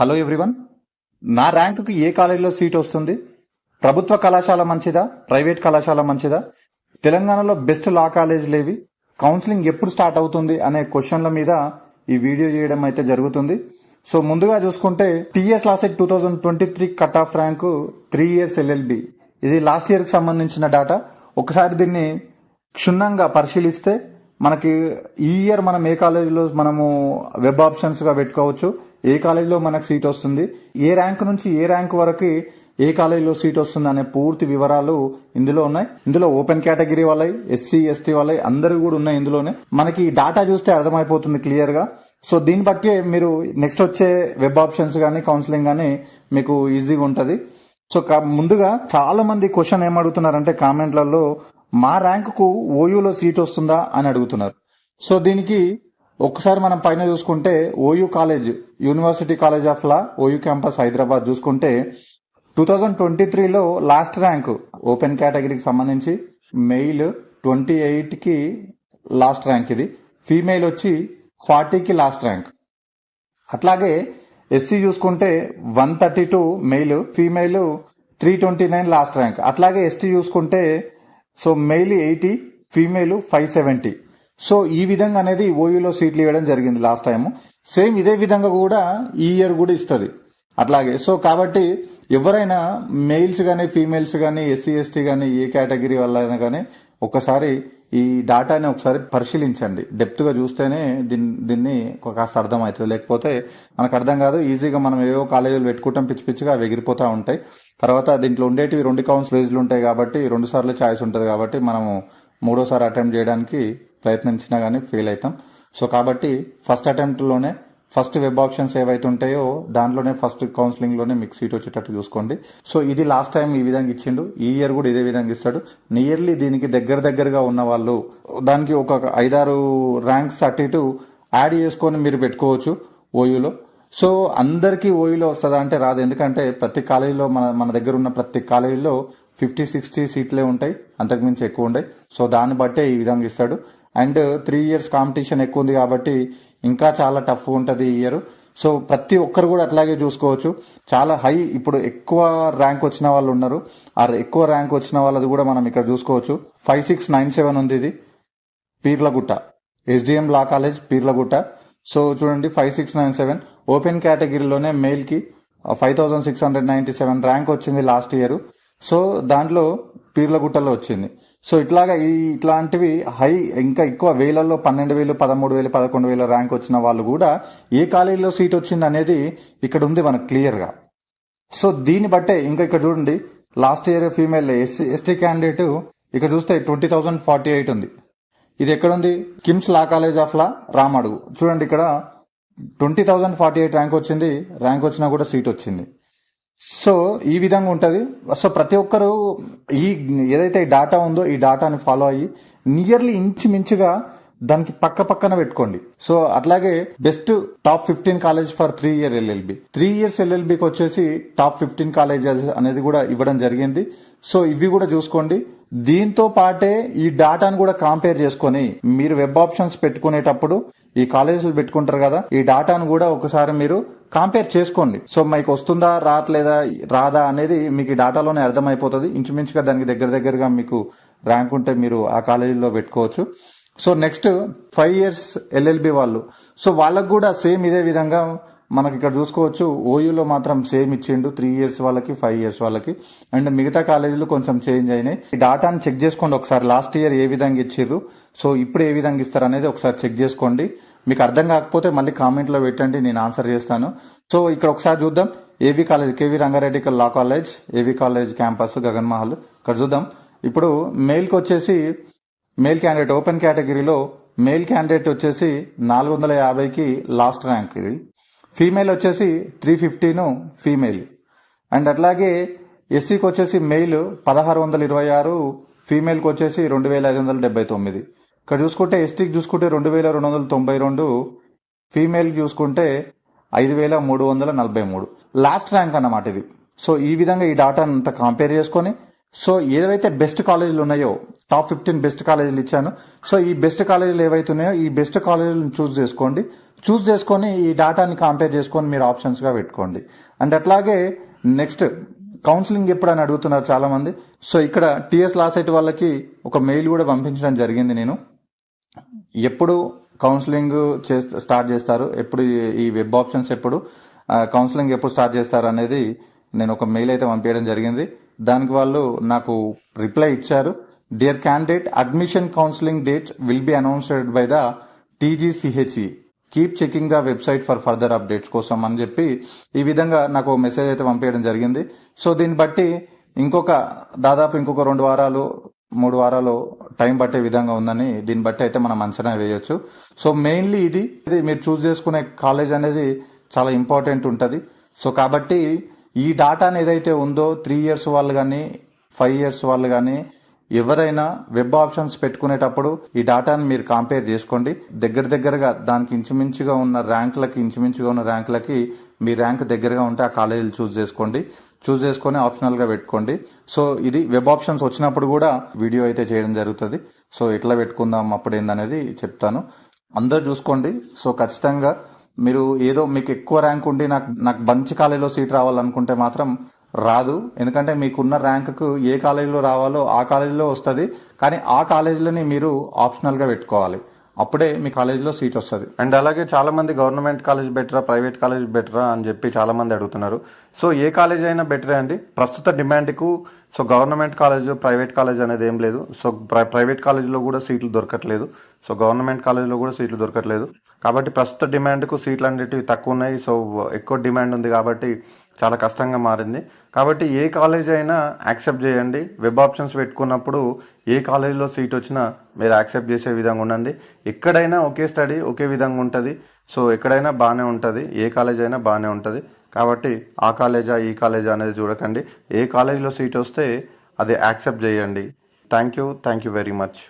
Hello everyone. నా ర్యాంకుకి ఏ కాలేజీలో seat వస్తుంది? ప్రభుత్వ కళాశాల మంచిదా? ప్రైవేట్ కళాశాల మంచిదా? తెలంగాణలో బెస్ట్ లా కాలేజీలు ఏవి? కౌన్సిలింగ్ ఎప్పుడు స్టార్ట్ అవుతుంది అనే క్వశ్చన్ల మీద ఈ వీడియో చేయడం అయితే జరుగుతుంది. సో ముందుగా చూసుకుంటే TS LAWCET two thousand twenty three cut off rank three years LLB. ఇది లాస్ట్ ఇయర్కి సంబంధించిన డేటా. ఒకసారి దీన్ని క్షుణ్ణంగా పరిశీలిస్తే మనకి ఈ ఇయర్ మనం ఏ కాలేజీలో మనము వెబ్ ఆప్షన్స్గా పెట్టుకోవచ్చు. ఏ కాలేజీలో మనకు సీట్ వస్తుంది? ఏ ర్యాంక్ నుంచి ఏ ర్యాంక్ వరకు ఏ కాలేజీలో సీట్ వస్తుంది అనే పూర్తి వివరాలు ఇందులో ఉన్నాయి. ఇందులో ఓపెన్ కేటగిరీ వాళ్ళై ఎస్సీ ఎస్టీ వాళ్ళై అందరూ కూడా ఉన్నాయి ఇందులోనే. మనకి డాటా చూస్తే అర్థమైపోతుంది క్లియర్గా. సో దీన్ని బట్టి మీరు నెక్స్ట్ వచ్చే వెబ్ ఆప్షన్స్ కానీ కౌన్సిలింగ్ కానీ మీకు ఈజీగా ఉంటుంది. సో ముందుగా చాలా మంది క్వశ్చన్ ఏం అడుగుతున్నారంటే కామెంట్లలో మా ర్యాంకుకు ఓయూలో సీట్ వస్తుందా? అని అడుగుతున్నారు. సో దీనికి ఒక్కసారి మనం పైన చూసుకుంటే OU college university college of law OU campus Hyderabad చూసుకుంటే టూ థౌజండ్ ట్వంటీ త్రీలో లాస్ట్ ర్యాంక్ ఓపెన్ కేటగిరీకి సంబంధించి మెయిల్ ట్వంటీ ఎయిట్కి లాస్ట్ ర్యాంక్ ఇది. ఫీమేల్ వచ్చి ఫార్టీకి లాస్ట్ ర్యాంక్ అట్లాగే ఎస్సీ చూసుకుంటే one thirty two male female three twenty nine last rank అట్లాగే ఎస్టీ చూసుకుంటే so male eighty female five seventy so ఈ విధంగా అనేది ఓయూలో సీట్లు ఇవ్వడం జరిగింది లాస్ట్ టైం సేమ్ ఇదే విధంగా కూడా ఈ ఇయర్ కూడా ఇస్తుంది. అట్లాగే సో కాబట్టి ఎవరైనా మెయిల్స్ కానీ ఫీమేల్స్ కానీ ఎస్సీ ఎస్టీ కానీ ఏ కేటగిరీ వాళ్ళైనా కానీ ఒకసారి ఈ డాటాని ఒకసారి పరిశీలించండి. డెప్త్గా చూస్తేనే దీన్ని దీన్ని ఒక కాస్త అర్థం అవుతుంది లేకపోతే మనకు అర్థం కాదు. ఈజీగా మనం ఏవో కాలేజీలు పెట్టుకుంటాం పిచ్చి పిచ్చిగా అవి ఎగిరిపోతా ఉంటాయి. తర్వాత దీంట్లో ఉండేటివి రెండు కౌన్స్ పేజ్లు ఉంటాయి కాబట్టి రెండు సార్లు ఛాయిస్ ఉంటుంది కాబట్టి మనము మూడోసారి అటెంప్ట్ చేయడానికి ప్రయత్నించినా కానీ ఫెయిల్ అవుతాం సో కాబట్టి ఫస్ట్ అటెంప్ట్లోనే ఫస్ట్ వెబ్ ఆప్షన్స్ ఏవైతే ఉంటాయో దాంట్లోనే ఫస్ట్ కౌన్సిలింగ్లోనే మీకు సీట్ వచ్చేటట్టు చూసుకోండి. సో ఇది లాస్ట్ టైం ఈ విధంగా ఇచ్చిండు. ఈ ఇయర్ కూడా ఇదే విధంగా ఇస్తాడు. నియర్లీ దీనికి దగ్గర దగ్గరగా ఉన్న వాళ్ళు దానికి ఒక ఐదారు ర్యాంక్స్ అటు ఇటు యాడ్ చేసుకొని మీరు పెట్టుకోవచ్చు ఓయూలో సో అందరికీ ఓయూలో వస్తుందా అంటే రాదు. ఎందుకంటే ప్రతి కాలేజీలో మన మన దగ్గర ఉన్న ప్రతి కాలేజీలో ఫిఫ్టీ సిక్స్టీ సీట్లే ఉంటాయి. అంతకుమించి ఎక్కువ ఉంటాయి సో దాన్ని బట్టే ఈ విధంగా ఇస్తాడు. అండ్ త్రీ ఇయర్స్ కాంపిటీషన్ ఎక్కువ ఉంది కాబట్టి ఇంకా చాలా టఫ్ ఉంటుంది ఈ ఇయర్. సో ప్రతి ఒక్కరు కూడా అట్లాగే చూసుకోవచ్చు. చాలా హై ఇప్పుడు ఎక్కువ ర్యాంక్ వచ్చిన వాళ్ళు ఉన్నారు. ఆ ఎక్కువ ర్యాంక్ వచ్చిన వాళ్ళది కూడా మనం ఇక్కడ చూసుకోవచ్చు. ఫైవ్ సిక్స్ నైన్ సెవెన్ ఉంది ఇది. Peerlagutta. SDM law college Peerlagutta. So చూడండి five six nine seven open కేటగిరీలోనే మెయిల్కి five thousand six hundred ninety seven rank వచ్చింది లాస్ట్ ఇయర్ సో దాంట్లో పీర్లగుట్టలో వచ్చింది. సో ఇట్లాగా ఈ ఇట్లాంటివి హై ఇంకా ఎక్కువ వేలల్లో పన్నెండు వేలు పదమూడు వేలు పదకొండు వేల ర్యాంక్ వచ్చిన వాళ్ళు కూడా ఏ కాలేజీలో సీట్ వచ్చింది అనేది ఇక్కడ ఉంది మనకు క్లియర్గా. సో దీన్ని బట్టే ఇంకా ఇక్కడ చూడండి last year female SC ST candidate ఇక్కడ చూస్తే ట్వంటీ థౌసండ్ ఫార్టీ ఎయిట్ ఉంది. ఇది ఎక్కడ ఉంది? KIMS law college of law Ramadugu. చూడండి ఇక్కడ twenty thousand forty eight rank వచ్చింది ర్యాంక్ వచ్చినా కూడా సీట్ వచ్చింది. సో ఈ విధంగా ఉంటుంది. సో ప్రతి ఒక్కరు ఈ ఏదైతే ఈ డాటా ఉందో ఈ డాటాని ఫాలో అయ్యి నియర్లీ ఇంచుమించుగా దానికి పక్క పక్కన పెట్టుకోండి. సో అట్లాగే best top fifteen college for three year LLB three years ఎల్ఎల్బికి వచ్చేసి టాప్ ఫిఫ్టీన్ కాలేజెస్ అనేది కూడా ఇవ్వడం జరిగింది. సో ఇవి కూడా చూసుకోండి. దీంతో పాటే ఈ డాటాను కూడా కంపేర్ చేసుకొని మీరు వెబ్ ఆప్షన్స్ పెట్టుకునేటప్పుడు ఈ కాలేజీలు పెట్టుకుంటారు కదా ఈ డాటాను కూడా ఒకసారి మీరు కంపేర్ చేసుకోండి. సో మీకు వస్తుందా రావట్లేదా రాదా అనేది మీకు ఈ డాటాలోనే అర్థమైపోతుంది. ఇంచుమించుగా దానికి దగ్గర దగ్గరగా మీకు ర్యాంక్ ఉంటే మీరు ఆ కాలేజీలో పెట్టుకోవచ్చు. So next five years LLB వాళ్ళు. సో వాళ్ళకు కూడా సేమ్ ఇదే విధంగా మనకి ఇక్కడ చూసుకోవచ్చు ఓయూలో మాత్రం సేమ్ ఇచ్చిండు త్రీ ఇయర్స్ వాళ్ళకి ఫైవ్ ఇయర్స్ వాళ్ళకి. అండ్ మిగతా కాలేజీలు కొంచెం చేంజ్ అయినాయి. ఈ డాటాని చెక్ చేసుకోండి ఒకసారి. లాస్ట్ ఇయర్ ఏ విధంగా ఇచ్చిర్రు? సో ఇప్పుడు ఏ విధంగా ఇస్తారు అనేది ఒకసారి చెక్ చేసుకోండి. మీకు అర్థం కాకపోతే మళ్ళీ కామెంట్లో పెట్టండి నేను ఆన్సర్ చేస్తాను. సో ఇక్కడ ఒకసారి చూద్దాం. AV college KV Rangareddy law college AV college campus Gagan Mahal. ఇక్కడ చూద్దాం. ఇప్పుడు మెయిల్కి వచ్చేసి మెయిల్ క్యాండిడేట్ ఓపెన్ కేటగిరీలో మెయిల్ క్యాండిడేట్ వచ్చేసి నాలుగు వందల యాభైకి లాస్ట్ ర్యాంక్ ఇది. ఫీమేల్ వచ్చేసి త్రీ ఫిఫ్టీను ఫీమేల్ అండ్ అట్లాగే ఎస్సీకి వచ్చేసి మెయిల్ పదహారు వందల ఇరవై ఆరు ఫీమేల్కి వచ్చేసి రెండు వేల ఐదు వందల డెబ్బై తొమ్మిది. ఇక్కడ చూసుకుంటే ఎస్టీకి చూసుకుంటే రెండు వేల రెండు వందల తొంభై రెండు ఫీమేల్కి చూసుకుంటే ఐదు వేల మూడు వందల నలభై మూడు. లాస్ట్ ర్యాంక్ అన్నమాట ఇది. సో ఈ విధంగా ఈ డాటా అంతా కంపేర్ చేసుకొని సో ఏవైతే బెస్ట్ కాలేజీలు ఉన్నాయో టాప్ ఫిఫ్టీన్ బెస్ట్ కాలేజీలు ఇచ్చాను. సో ఈ బెస్ట్ కాలేజీలు ఏవైతే ఉన్నాయో ఈ బెస్ట్ కాలేజీలను చూస్ చేసుకోండి. చూస్ చేసుకొని ఈ డేటాని కంపేర్ చేసుకొని మీరు ఆప్షన్స్గా పెట్టుకోండి. అండ్ అట్లాగే నెక్స్ట్ కౌన్సిలింగ్ ఎప్పుడు అని అడుగుతున్నారు చాలామంది. సో ఇక్కడ టీఎస్ లాసెట్ వాళ్ళకి ఒక మెయిల్ కూడా పంపించడం జరిగింది నేను. ఎప్పుడు కౌన్సిలింగ్ చేస్త స్టార్ట్ చేస్తారు? ఎప్పుడు ఈ- వెబ్ ఆప్షన్స్ ఎప్పుడు? కౌన్సిలింగ్ ఎప్పుడు స్టార్ట్ చేస్తారు అనేది నేను ఒక మెయిల్ అయితే పంపించడం జరిగింది. దానికి వాళ్ళు నాకు రిప్లై ఇచ్చారు. Dear candidate admission counselling date will be announced by the TGCHE keep checking the website for further updates కోసం అని చెప్పి ఈ విధంగా నాకు మెసేజ్ అయితే పంపించడం జరిగింది. సో దీన్ని బట్టి ఇంకొక దాదాపు ఇంకొక రెండు వారాలు మూడు వారాలు టైం పట్టే విధంగా ఉందని దీన్ని బట్టి అయితే మనం అంచనా వేయొచ్చు. సో మెయిన్లీ ఇది ఇది మీరు చూస్ చేసుకునే కాలేజ్ అనేది చాలా ఇంపార్టెంట్ ఉంటుంది. సో కాబట్టి ఈ డాటాని ఏదైతే ఉందో త్రీ ఇయర్స్ వాళ్ళు కానీ ఫైవ్ ఇయర్స్ వాళ్ళు కానీ ఎవరైనా వెబ్ ఆప్షన్స్ పెట్టుకునేటప్పుడు ఈ డాటాని మీరు కంపేర్ చేసుకోండి. దగ్గర దగ్గరగా దానికి ఇంచుమించుగా ఉన్న ర్యాంకులకి ఇంచుమించుగా ఉన్న ర్యాంకులకి మీ ర్యాంక్ దగ్గరగా ఉంటే ఆ కాలేజీలు చూస్ చేసుకోండి. చూస్ చేసుకొని ఆప్షనల్గా పెట్టుకోండి. సో ఇది వెబ్ ఆప్షన్స్ వచ్చినప్పుడు కూడా వీడియో అయితే చేయడం జరుగుతుంది. సో ఎట్లా పెట్టుకుందాం అప్పుడు ఏందనేది చెప్తాను. అందరూ చూసుకోండి. సో ఖచ్చితంగా మీరు ఏదో మీకు ఎక్కువ ర్యాంక్ ఉండి నాకు నాకు మంచి కాలేజీలో సీట్ రావాలనుకుంటే మాత్రం రాదు. ఎందుకంటే మీకున్న ర్యాంకుకు ఏ కాలేజీలో రావాలో ఆ కాలేజీలో వస్తుంది. కానీ ఆ కాలేజీలని మీరు ఆప్షనల్గా పెట్టుకోవాలి. అప్పుడే మీ కాలేజీలో సీట్ వస్తుంది. అండ్ అలాగే చాలామంది గవర్నమెంట్ కాలేజ్ బెటరా ప్రైవేట్ కాలేజ్ బెటరా అని చెప్పి చాలా మంది అడుగుతున్నారు. సో ఏ కాలేజ్ అయినా బెటరే అండి? ప్రస్తుత డిమాండ్కు so government college private college అనేది ఏం లేదు. సో ప్రైవేట్ కాలేజ్లో కూడా సీట్లు దొరకట్లేదు. సో గవర్నమెంట్ కాలేజ్లో కూడా సీట్లు దొరకట్లేదు. కాబట్టి ప్రస్తుత డిమాండ్కు సీట్లు అనేటివి తక్కువ ఉన్నాయి. సో ఎక్కువ డిమాండ్ ఉంది కాబట్టి చాలా కష్టంగా మారింది. కాబట్టి ఏ కాలేజ్ అయినా యాక్సెప్ట్ చేయండి. వెబ్ ఆప్షన్స్ పెట్టుకున్నప్పుడు ఏ కాలేజీలో సీట్ వచ్చినా మీరు యాక్సెప్ట్ చేసే విధంగా ఉండండి. ఎక్కడైనా ఒకే స్టడీ ఒకే విధంగా ఉంటుంది. సో ఎక్కడైనా బాగానే ఉంటుంది. ఏ కాలేజ్ అయినా బాగానే ఉంటుంది. కాబట్టి ఆ కాలేజా ఈ కాలేజా అనేది చూడకండి. ఏ కాలేజీలో సీట్ వస్తే అది యాక్సెప్ట్ చేయండి. Thank you thank you very much